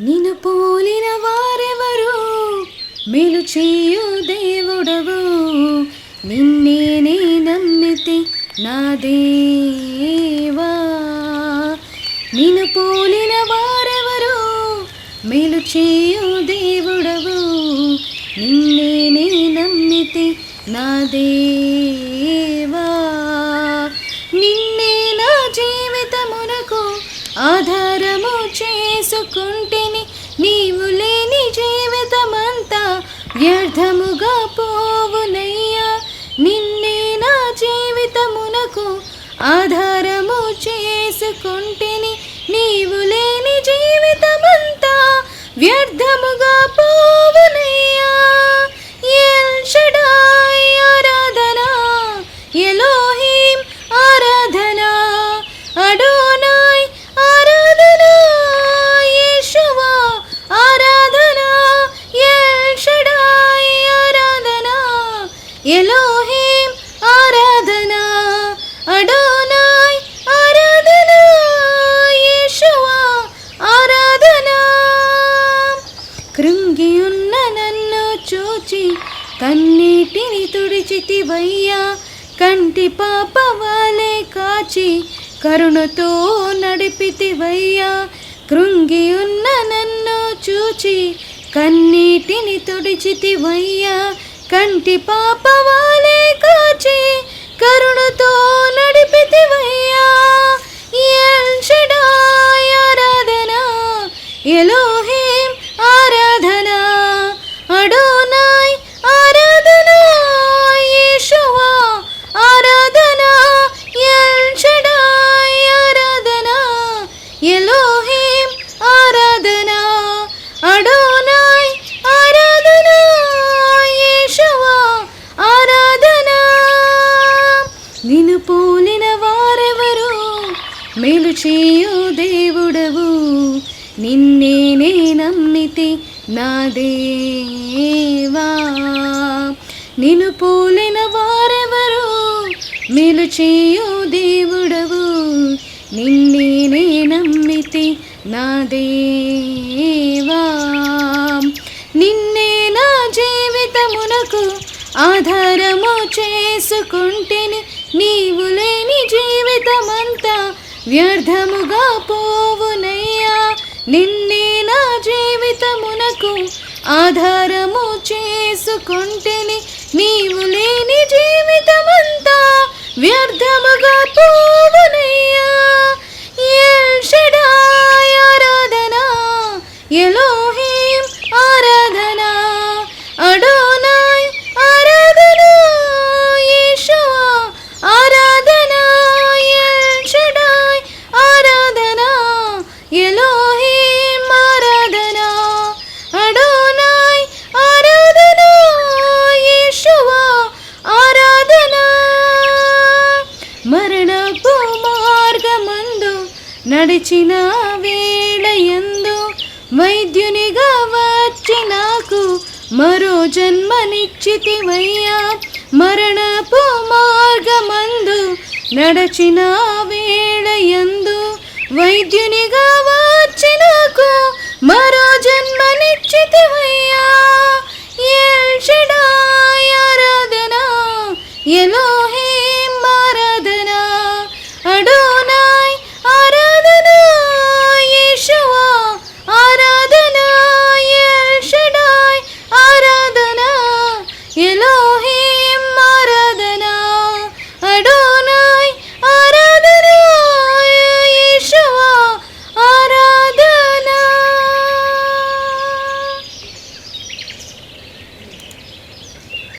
నిన్ను పోలిన వారెవరు? మేలు చేయు దేవుడవు. నిన్నేనే నమ్మితి నా దేవా. నిన్ను పోలిన వారెవరు? మేలు చేయు దేవుడవు. నిన్నేనే నమ్మితి నా దేవా. నిన్నే నా జీవితమునకు ఆధారము చేసు వ్యర్థముగా పోవునయ్యా. నిన్నే నా జీవితమునకు ఆధారము చేసుకుంటేని. నీవు లేని జీవితమంతా వ్యర్థముగా పోవు ఎలోహీం ఆరాధన అడోనాయ్ ఆరాధన యేషువా ఆరాధన కృంగియున్న నన్ను చూచి కన్నీటిని తుడిచితివయ్యా. కంటి పాప వాలే కాచి కరుణతో నడిపితివయ్యా. కృంగియున్న నన్ను చూచి కన్నీటిని తుడిచితివయ్యా. కంటి పాప వాలే కాచి కరుణతో నడిపితివయ్యా. ఎల్ షడాయ్ ఆరాధన నిన్ను పోలిన వారెవరు? మేలు చేయు దేవుడవు. నిన్నేనే నమ్మితి నా దేవా. నిన్ను పోలిన వారెవరు? మేలు చేయు దేవుడవు. నిన్నేనే నమ్మితి నా దేవా. నిన్నే నా జీవితమునకు ఆధారము చేసుకుంటేని నీవు లేని జీవితమంతా వ్యర్థముగా పోవునయ్యా. నిన్నే నా జీవితమునకు ఆధారము చేసుకుంటేని నీవు లేని జీవితమంతా వ్యర్థముగా పో మరణపు మార్గమందు నడిచిన వేళయందు వైద్యునిగా వచ్చి నాకు మరో జన్మనిచ్చితివయ్యా. మరణపు మార్గమందు నడచిన వేళయందు వైద్యునిగా వచ్చి నాకు మరో జన్మనిచ్చితివయ్యా. ఎల్షడాయారాధన ఎలా